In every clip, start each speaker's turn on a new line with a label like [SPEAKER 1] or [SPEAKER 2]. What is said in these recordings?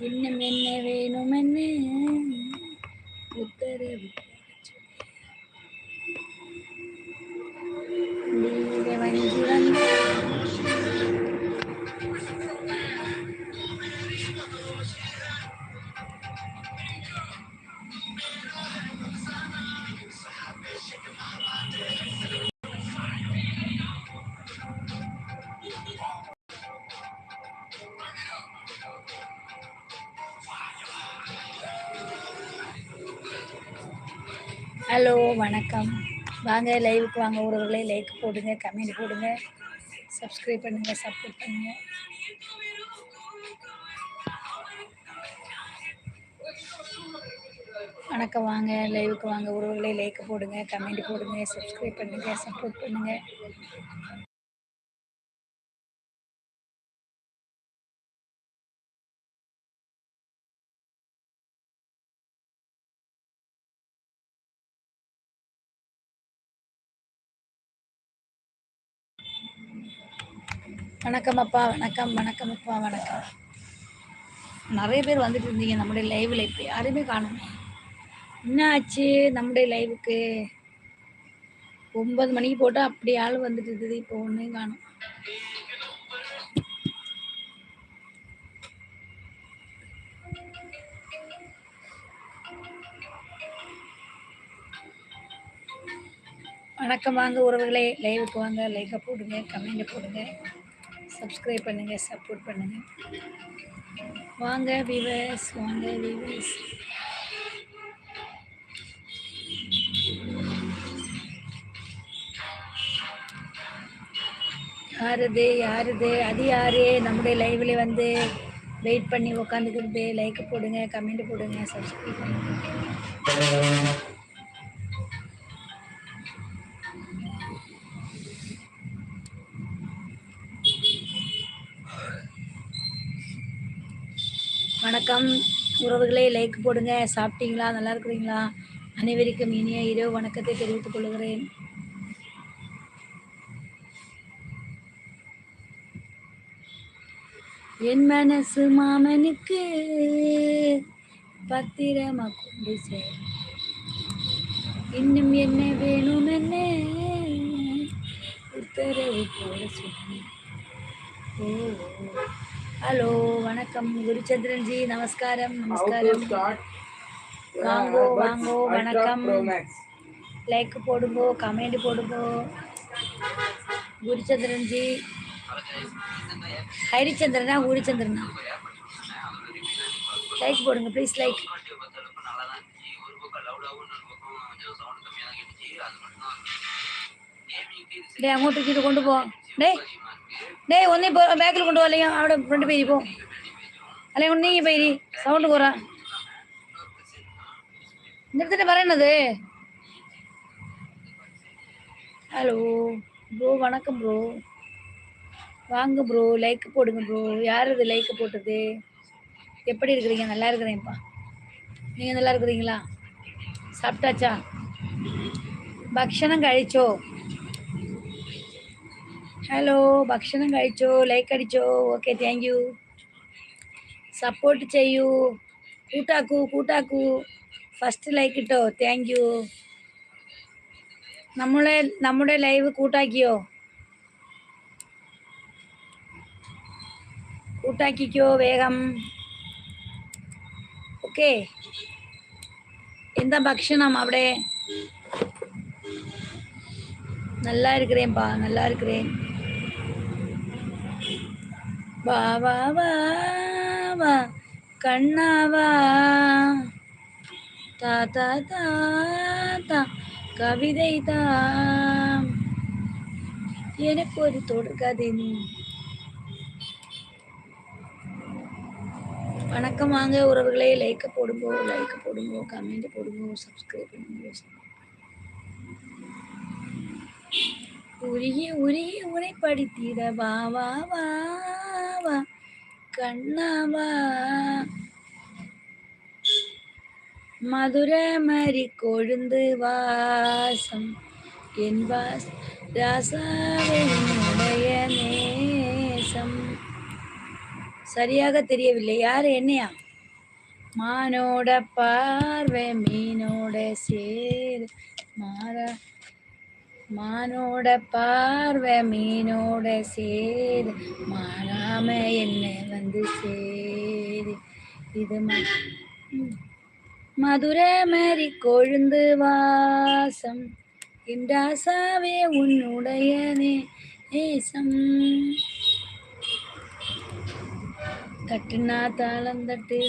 [SPEAKER 1] இன்னும் என்ன வேணும் என்ன ஹலோ வணக்கம். வாங்க லைவுக்கு வாங்க. உறவுகளே லைக் போடுங்க கமெண்ட் போடுங்க. சப்ஸ்கிரைப் பண்ணுங்க சப்போர்ட் பண்ணுங்க. வணக்கம் வாங்க. லைவுக்கு வாங்க. உறவுகளே லைக் போடுங்க கமெண்ட் போடுங்க சப்ஸ்கிரைப் பண்ணுங்க சப்போர்ட் பண்ணுங்க. வணக்கம் அப்பா வணக்கம் வணக்கம் அப்பா வணக்கம். நிறைய பேர் வந்துட்டு இருந்தீங்க நம்முடைய லைவில் இப்போ யாருமே காணுமே. என்ன ஆச்சு நம்முடைய லைவுக்கு ஒன்பது மணிக்கு போட்டால் அப்படி ஆள் வந்துட்டு இருந்தது இப்போ ஒன்றையும் காணும். வணக்கம் வாங்க உறவுகளே. லைவுக்கு வாங்க லைக்கை போடுங்க கமெண்ட் போடுங்க. சப்ஸ்கிரைப் பண்ணுங்க சப்போர்ட் பண்ணுங்கள் வாங்க விவர்ஸ் வாங்க விவர்ஸ் யாருது யாருது? அது யாரு? நம்முடைய லைவ்ல வந்து வெயிட் பண்ணி உக்காந்துக்கிறது லைக் போடுங்க கமெண்ட் போடுங்க சப்ஸ்கிரைப் பண்ணுங்க. வணக்கம். உறவுகளே லைக் போடுங்க. சாப்பிட்டீங்களா? நல்லா இருக்கிறீங்களா? அனைவருக்கும் இனிய இரவு வணக்கத்தை தெரிவித்துக் கொள்கிறேன். என் மனசு மாமனுக்கு பத்திரமா கொண்டு சேர் இன்னும் என்ன வேணும் என்ன உத்தரவு போட சொன்னேன் ஹலோ வணக்கம். குருச்சந்திரன் ஜி நமஸ்காரம். நமஸ்காரம் வாங்கோ வாங்கோ வணக்கம். லைக் போடுங்கோ கமெண்ட் போடுங்கோ. குருச்சந்திரன் ஜி ஹரிச்சந்திரனா குருச்சந்திரனா? லைக் போடுங்க ப்ளீஸ் லைக் டேய் அமௌண்ட் தூக்கிட்டு கொண்டு போ. டேய் டேய் ஒன்னே போ பேக்கில் கொண்டு வரலையா அவட ரெண்டு பேரி போ அல்ல ஒன்று நீங்கள் போயிரி சவுண்டு போகிறா நிறுத்திட்டு வரேன்னது ஹலோ ப்ரோ வணக்கம் ப்ரோ வாங்க ப்ரோ லைக் போடுங்க ப்ரோ யார் இது லைக் போட்டது எப்படி இருக்கிறீங்க நல்லா இருக்கிறேன்ப்பா நீங்கள் நல்லா இருக்கிறீங்களா சாப்பிட்டாச்சா ഭക്ഷണം കഴിച്ചോ ഹലോ ഭക്ഷണം കഴിച്ചോ ലൈക്ക് അടിച്ചോ ഓക്കെ താങ്ക് യു സപ്പോർട്ട് ചെയ്യൂ കൂട്ടാക്കൂ കൂട്ടാക്കൂ ഫസ്റ്റ് ലൈക്ക് ഇട്ടോ താങ്ക് യു നമ്മളെ നമ്മുടെ ലൈവ് കൂട്ടാക്കിയോ കൂട്ടാക്കിക്കോ വേഗം ഓക്കെ എന്താ ഭക്ഷണം അവിടെ நல்லா இருக்கிறேன்ப்பா நல்லா இருக்கிறேன் வா வா வா வா கண்ணாவா. தா தா தா தா கவிதை தான் எனக்கு ஒரு தொடர்கதை வணக்கம் வாங்க உறவுகளே லைக்க போடுங்கோ லைக் போடுங்கோ கமெண்ட் போடுங்கோ சப்ஸ்கிரைப் பண்ணுங்க. உருகி உருகி உரைப்படுத்திட வா வா வா வா கண்ணாவா மதுர மறி கொழுந்து வாசம் என் வாஸ் ராசாவினுடைய நேசம். சரியாக தெரியவில்லை யார் என்னையா? மானோட பார்வை மீனோட சேர் மாறா மானோட பார்வை மீனோட சேர். மாறாம என்ன வந்து சேரு. இது மதுரை மாதிரி கொழுந்து வாசம். இன்றாசாவே உன்னுடைய நேசம். தட்டுனா தாளம் தட்டு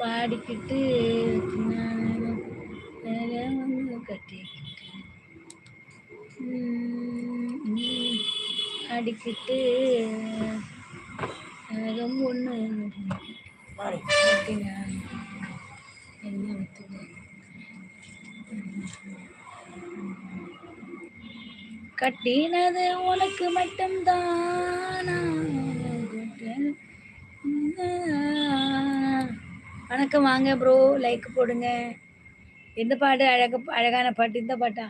[SPEAKER 1] பாடிக்கிட்டு நானு அடிக்கிட்டு அழகம் ஒன்று என்ன விட்டுது கட்டினது உனக்கு மட்டும்தானா? வணக்கம் வாங்க ப்ரோ லைக் போடுங்க. எந்த பாட்டு? அழக அழகான பாட்டு. இந்த பாட்டா?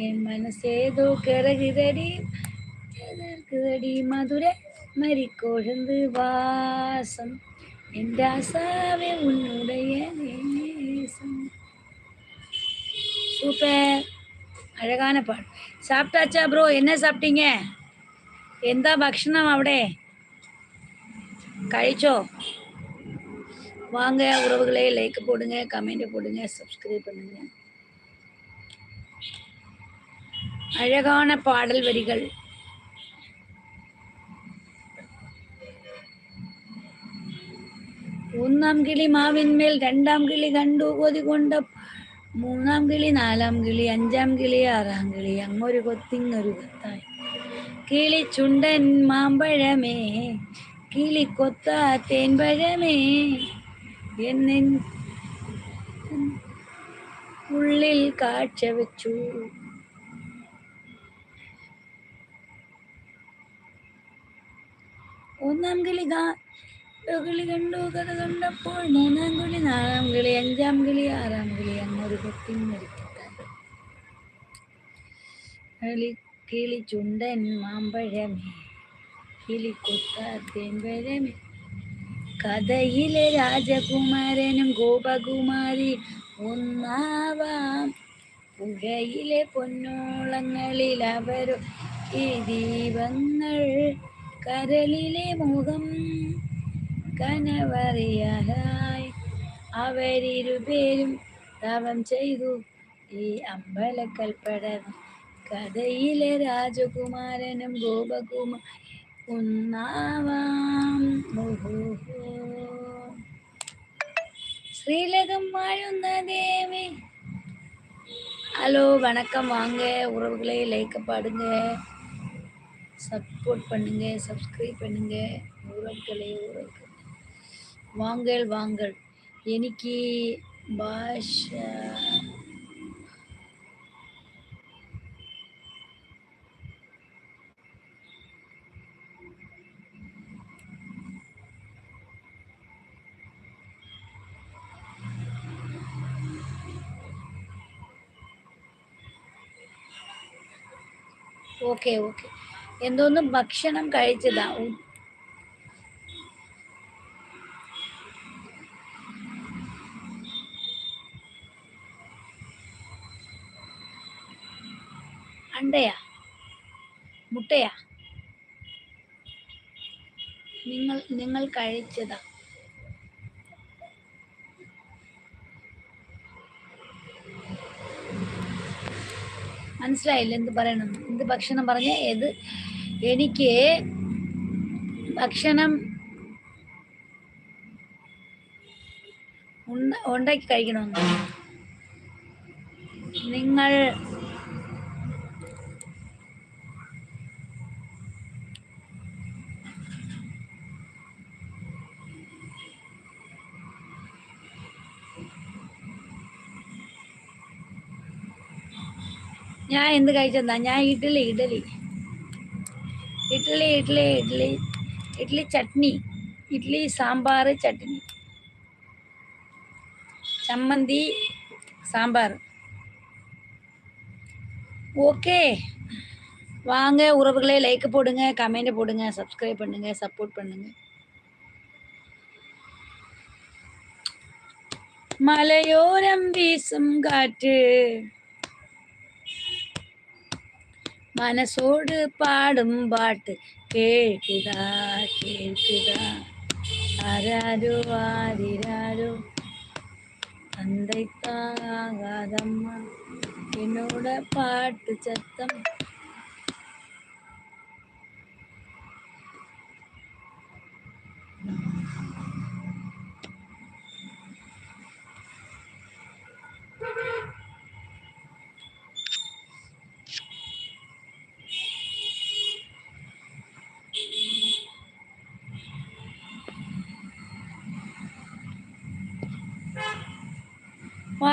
[SPEAKER 1] என் மனசேதோ கரகுதடி கரகுதடி மதுரை மறி கொழுந்து வாசம் என் ராசாவே உன்னுடைய நேசம் சூப்பர் அழகான பாட்டு சாப்பிட்டாச்சா ப்ரோ என்ன சாப்பிட்டீங்க എന്താ ഭക്ഷണം അവിടെ കഴിച്ചோ வாங்க உறவுகளே லைக் போடுங்க கமெண்ட் போடுங்க சப்ஸ்கிரைப் பண்ணுங்க அழகான பாடல் வரிகள் ഒന്നാം കിളി മാവിന്മേൽ രണ്ടാം കിളി കണ്ടു കൊതി കൊണ്ട മൂന്നാം കിളി നാലാം കിളി അഞ്ചാം കിളി ആറാം കിളി അങ്ങൊരു കൊത്തിങ്ങൊരു കൊത്തായി കിളി ചുണ്ടൻ മാമ്പഴമേ കിളി കൊത്ത തേൻപഴമേ എന്നിൻ ഉള്ളിൽ കാഴ്ച വെച്ചു ഒന്നാം കിളി കാ കിളി കണ്ടു കഥ കണ്ടപ്പോൾ മൂന്നാം കിളി നാലാം കിളി അഞ്ചാം കിളി ആറാം കിളി അങ്ങൊരു കൊത്തിങ്ങൊരുക്കിട്ടാൻ കിളി കിളി ചുണ്ടൻ മാമ്പഴമേ കിളി കൊത്താത്തേമ്പഴമേ കഥയിലെ രാജകുമാരനും ഗോപകുമാരി ഒന്നാവാം. പുഴയിലെ പൊന്നോളങ്ങളിൽ അവരോ ഈ ദീപങ്ങൾ കരളിലെ മുഖം കനവറിയായി അവരിരുപേരും തവം ചെയ്തു ഈ അമ്പലക്കൽപ്പടം കഥയിലെ രാജകുമാരനും ഗോപകുമാരി ഒന്നാവാം ഓഹോഹോ. ஸ்ரீலகம் வாழ்ந்த தேவி ஹலோ வணக்கம் வாங்க உறவுகளே லைக் பாடுங்க சப்போர்ட் பண்ணுங்க சப்ஸ்கிரைப் பண்ணுங்க உறவுகளே உறவுகள் வாங்கள் வாங்கள் எனக்கு பாஷா ഓക്കെ ഓക്കെ എന്തോന്ന് ഭക്ഷണം കഴിച്ചതാ. അണ്ടയാ? മുട്ടയാ? നിങ്ങൾ നിങ്ങൾ കഴിച്ചതാ. മനസ്സിലായില്ല എന്ത് പറയണം? എന്ത് ഭക്ഷണം പറഞ്ഞ ഏത് എനിക്ക് ഭക്ഷണം ഉണ്ട- ഉണ്ടാക്കി കഴിക്കണമെന്ന്. നിങ്ങൾ ഞാൻ എന്ത് കഴിച്ചെന്നാ? ഞാൻ ഇഡ്ഡലി ഇഡ്ഡലി. இட்லி இட்லி இட்லி இட்லி சட்னி இட்லி சாம்பார் சட்னி. சம்மந்தி சாம்பார். ஓகே. வாங்க உறவுகளே லைக் போடுங்க கமெண்ட் போடுங்க சப்ஸ்கிரைப் பண்ணுங்க சப்போர்ட் பண்ணுங்க. மலையோரம் வீசும் காற்று. മനസ്സോട് പാടും പാട്ട്. കേൾക്കുക കേൾക്കുക. ആരാരോ ആരിരാരോ. തന്തൈത്താകാതമ്മ എന്നോട് പാട്ട് ചത്തം.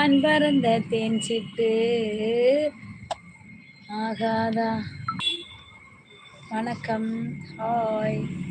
[SPEAKER 1] வான் பறந்த தேன் சிட்டு ஆகாதா. வணக்கம். ஹாய்